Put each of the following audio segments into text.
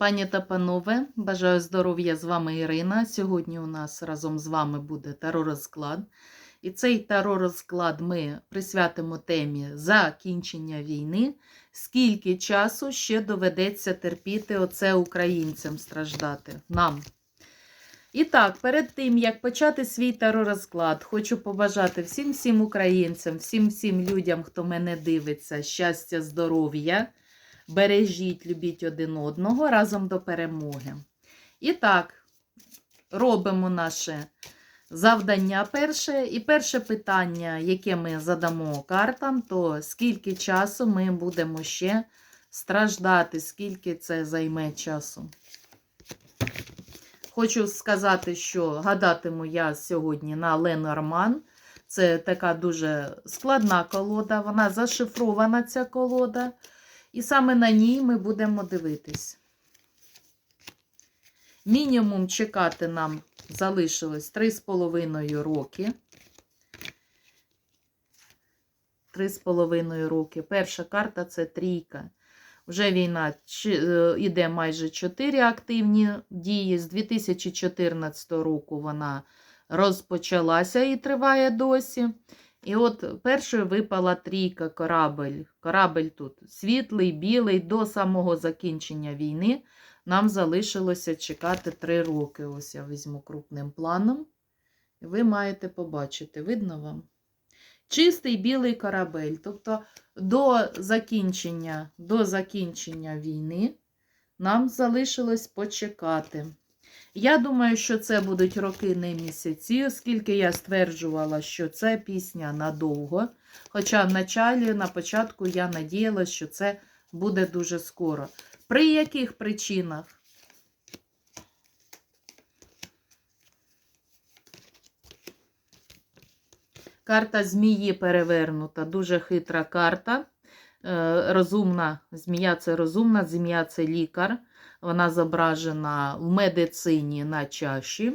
Пані та панове, бажаю здоров'я з вами Ірина. Сьогодні у нас разом з вами буде таро-розклад. І цей таро-розклад ми присвятимо темі закінчення війни. Скільки часу ще доведеться терпіти оце українцям страждати нам? І так, перед тим, як почати свій таро-розклад, хочу побажати всім всім українцям, всім всім людям, хто мене дивиться, щастя, здоров'я. Бережіть, любіть один одного разом до перемоги. І так, робимо наше завдання перше. І перше питання, яке ми задамо картам, то скільки часу ми будемо ще страждати, скільки це займе часу. Хочу сказати, що гадатиму я сьогодні на Ленорман. Це така дуже складна колода, вона зашифрована, ця колода. І саме на ній ми будемо дивитись. Мінімум чекати нам залишилось 3,5 роки. 3,5 роки. Перша карта це трійка. Вже війна йде майже 4 активні дії. З 2014 року вона розпочалася і триває досі. І от першою випала трійка корабель. Корабель тут світлий, білий, до самого закінчення війни. Нам залишилося чекати 3 роки. Ось я візьму крупним планом. Ви маєте побачити, видно вам? Чистий білий корабель. Тобто до закінчення, до закінчення війни нам залишилось почекати. Я думаю, що це будуть роки, не місяці, оскільки я стверджувала, що це пісня надовго. Хоча в началі, на початку я надіялася, що це буде дуже скоро. При яких причинах? Карта змії перевернута, дуже хитра карта. Е, розумна змія це розумна, змія це лікар. Вона зображена в медицині на чаші.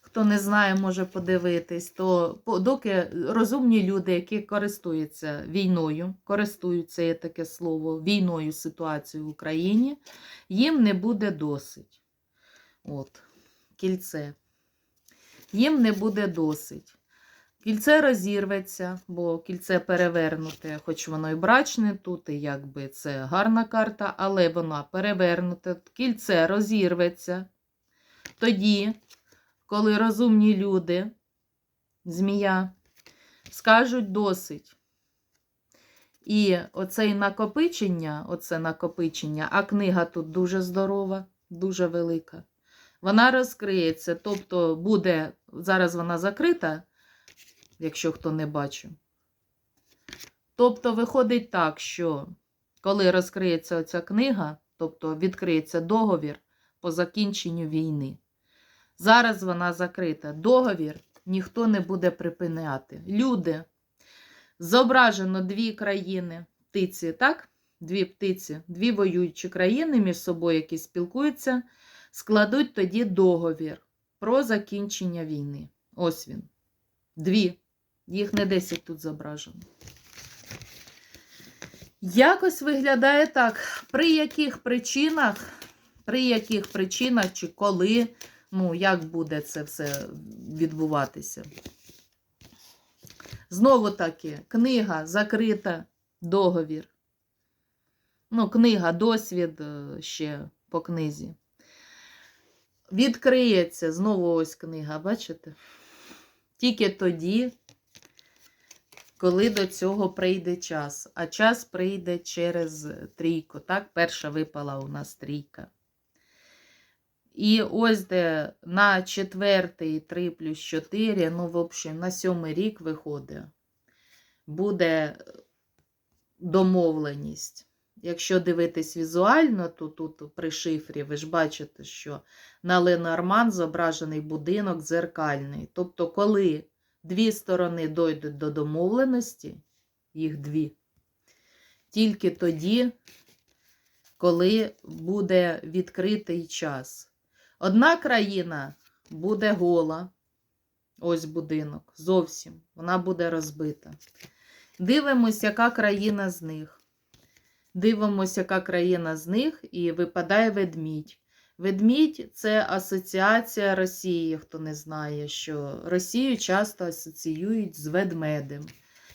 Хто не знає, може подивитись, то доки розумні люди, які користуються війною, користуються є таке слово, війною ситуацією в Україні, їм не буде досить. От, кільце. Їм не буде досить. Кільце розірветься, бо кільце перевернуте, хоч воно і брачне тут, і якби це гарна карта, але вона перевернута, кільце розірветься. Тоді, коли розумні люди, змія, скажуть досить. І оце накопичення, оце накопичення, а книга тут дуже здорова, дуже велика. Вона розкриється, тобто буде, зараз вона закрита якщо хто не бачив. Тобто, виходить так, що коли розкриється оця книга, тобто відкриється договір по закінченню війни. Зараз вона закрита. Договір ніхто не буде припиняти. Люди, зображено дві країни, птиці, так? Дві птиці, дві воюючі країни між собою, які спілкуються, складуть тоді договір про закінчення війни. Ось він. Дві. Їх не 10 тут зображено. Якось виглядає так, при яких причинах, при яких причинах чи коли, ну, як буде це все відбуватися. Знову таки, книга закрита, договір. Ну, книга, досвід е, ще по книзі. Відкриється знову ось книга, бачите? Тільки тоді коли до цього прийде час. А час прийде через трійку. Так, перша випала у нас трійка. І ось де на четвертий 3 плюс 4, ну, в общем, на сьомий рік виходить, буде домовленість. Якщо дивитись візуально, то тут при шифрі ви ж бачите, що на Ленорман зображений будинок дзеркальний. Тобто, коли дві сторони дойдуть до домовленості, їх дві, тільки тоді, коли буде відкритий час. Одна країна буде гола, ось будинок, зовсім, вона буде розбита. Дивимось, яка країна з них. Дивимося, яка країна з них, і випадає ведмідь. Ведмідь це асоціація Росії, хто не знає, що Росію часто асоціюють з ведмедем.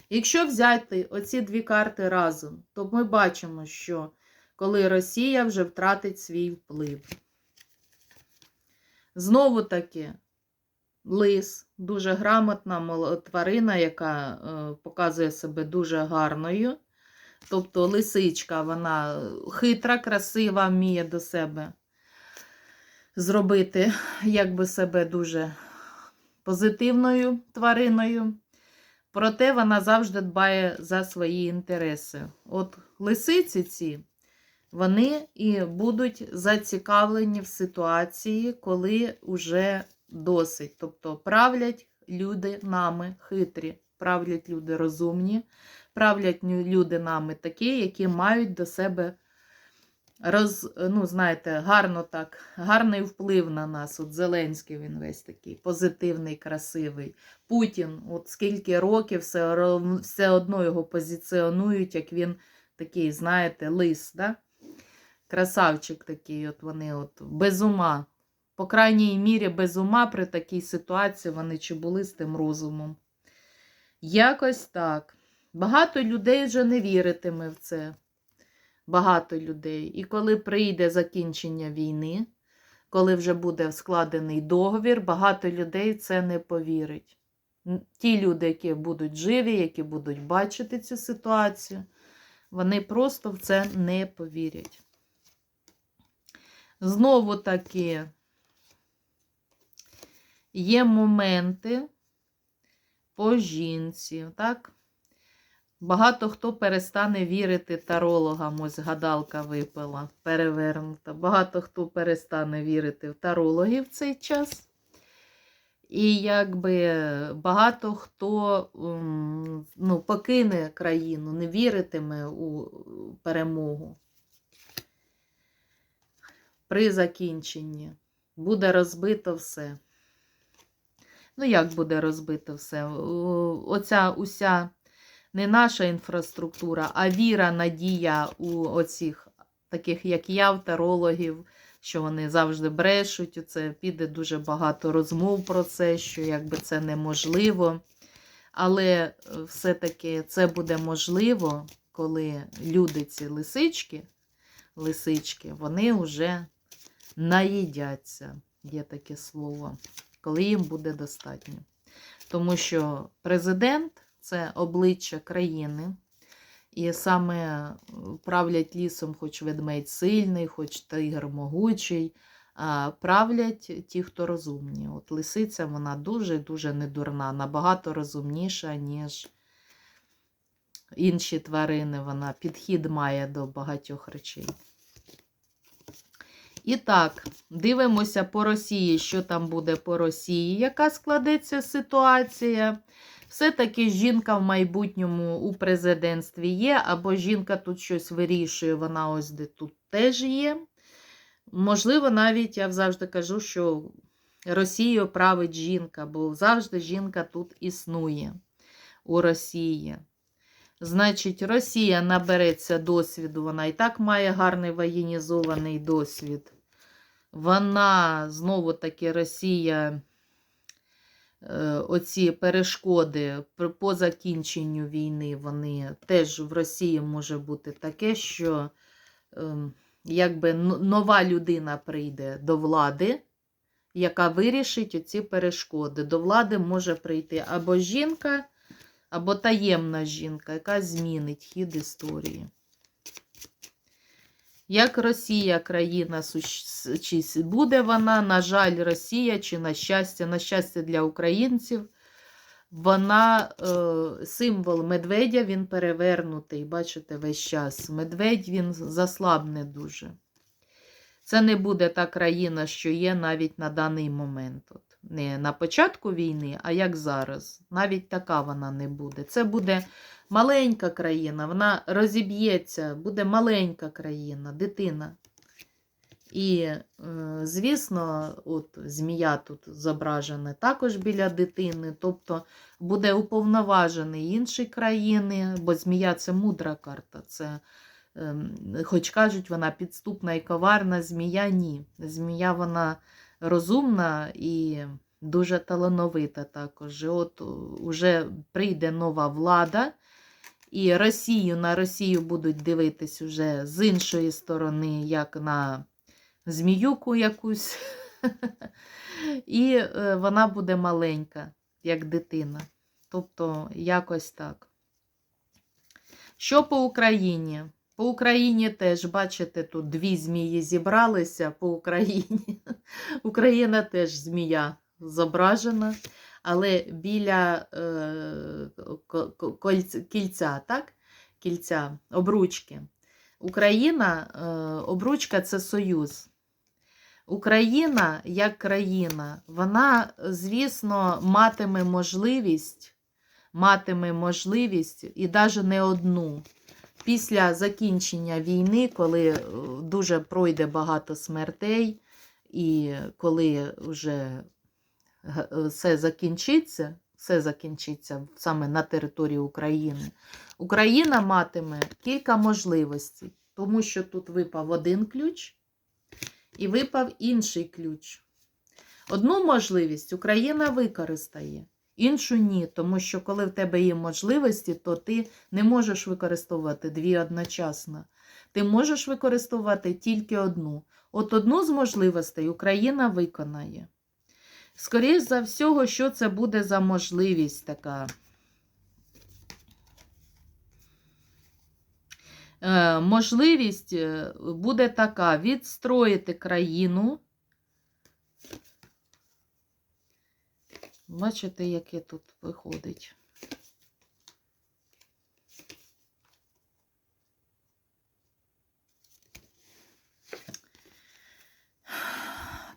Якщо взяти оці дві карти разом, то ми бачимо, що коли Росія вже втратить свій вплив. Знову таки, лис, дуже грамотна тварина, яка е, показує себе дуже гарною. Тобто лисичка, вона хитра, красива, вміє до себе зробити, якби себе дуже позитивною твариною. Проте вона завжди дбає за свої інтереси. От лисиці ці, вони і будуть зацікавлені в ситуації, коли вже досить. Тобто правлять люди нами хитрі, правлять люди розумні, правлять люди нами такі, які мають до себе роз, ну, знаєте, гарно так, гарний вплив на нас. От Зеленський він весь такий позитивний, красивий. Путін, от скільки років все, все одно його позиціонують, як він такий, знаєте, лис, да? красавчик такий, от вони от без ума. По крайній мірі, без ума при такій ситуації вони чи були з тим розумом. Якось так. Багато людей вже не віритиме в це. Багато людей. І коли прийде закінчення війни, коли вже буде складений договір, багато людей це не повірить. Ті люди, які будуть живі, які будуть бачити цю ситуацію, вони просто в це не повірять. Знову таки є моменти по жінці, так? Багато хто перестане вірити тарологам, ось гадалка випала, перевернута. Багато хто перестане вірити в тарологів в цей час. І якби багато хто ну, покине країну, не віритиме у перемогу. При закінченні буде розбито все. Ну, як буде розбито все? Оця уся не наша інфраструктура, а віра, надія у оцих, таких як я, тарологів, що вони завжди брешуть. Це піде дуже багато розмов про це, що якби це неможливо. Але е, все-таки це буде можливо, коли люди, ці лисички, лисички, вони вже наїдяться, є таке слово, коли їм буде достатньо. Тому що президент це обличчя країни, і саме правлять лісом, хоч ведмедь сильний, хоч тигр могучий, правлять ті, хто розумні. От лисиця вона дуже-дуже недурна, набагато розумніша, ніж інші тварини. Вона підхід має до багатьох речей. І так, дивимося по Росії, що там буде по Росії, яка складеться ситуація. Все-таки жінка в майбутньому у президентстві є, або жінка тут щось вирішує, вона ось де тут теж є. Можливо, навіть я завжди кажу, що Росією править жінка, бо завжди жінка тут існує у Росії. Значить, Росія набереться досвіду, вона і так має гарний воєнізований досвід. Вона, знову таки, Росія, оці перешкоди по закінченню війни, вони теж в Росії може бути таке, що ем, якби нова людина прийде до влади, яка вирішить оці перешкоди. До влади може прийти або жінка, або таємна жінка, яка змінить хід історії. Як Росія країна чи буде вона, на жаль, Росія, чи на щастя, на щастя для українців, вона е, символ медведя, він перевернутий, бачите, весь час. Медведь він заслабне дуже. Це не буде та країна, що є навіть на даний момент. От. Не на початку війни, а як зараз. Навіть така вона не буде. Це буде маленька країна, вона розіб'ється, буде маленька країна, дитина. І, е, звісно, от змія тут зображена також біля дитини, тобто буде уповноважений інші країни, бо змія це мудра карта, це ем, хоч кажуть, вона підступна і коварна, змія ні. Змія вона розумна і дуже талановита також. От уже прийде нова влада, і Росію на Росію будуть дивитись уже з іншої сторони, як на зміюку якусь. І е, вона буде маленька, як дитина. Тобто, якось так. Що по Україні? По Україні теж, бачите, тут дві змії зібралися по Україні. Україна теж змія зображена, але біля е, кільця, так? Кільця, обручки. Україна, е, обручка це союз. Україна як країна, вона, звісно, матиме можливість, матиме можливість і навіть не одну. Після закінчення війни, коли е, дуже пройде багато смертей, і коли вже все закінчиться, все закінчиться саме на території України, Україна матиме кілька можливостей, тому що тут випав один ключ і випав інший ключ. Одну можливість Україна використає, іншу ні, тому що коли в тебе є можливості, то ти не можеш використовувати дві одночасно. Ти можеш використовувати тільки одну. От одну з можливостей Україна виконає. Скоріше за всього, що це буде за можливість така. Е, можливість е, буде така: відстроїти країну. Бачите, яке тут виходить.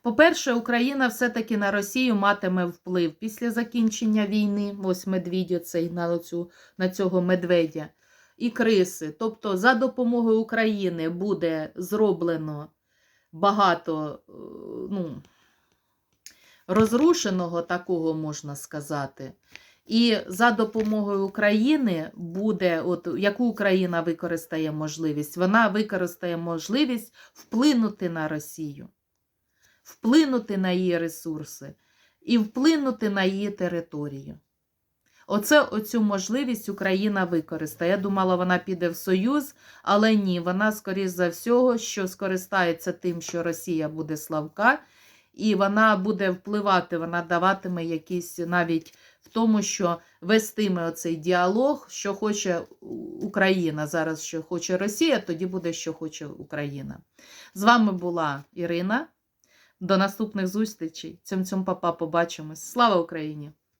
По-перше, Україна все-таки на Росію матиме вплив після закінчення війни. Ось медвідь оцей на, оцю, на цього медведя і криси. Тобто, за допомогою України буде зроблено багато е, ну, розрушеного, такого можна сказати. І за допомогою України буде, от яку Україна використає можливість? Вона використає можливість вплинути на Росію, вплинути на її ресурси і вплинути на її територію. Оце оцю можливість Україна використає. Я думала, вона піде в Союз, але ні, вона, скоріш за всього, що скористається тим, що Росія буде слабка, і вона буде впливати, вона даватиме якісь навіть в тому, що вестиме оцей діалог, що хоче Україна. Зараз що хоче Росія, тоді буде, що хоче Україна. З вами була Ірина. До наступних зустрічей. Цьом цьом папа побачимось. Слава Україні!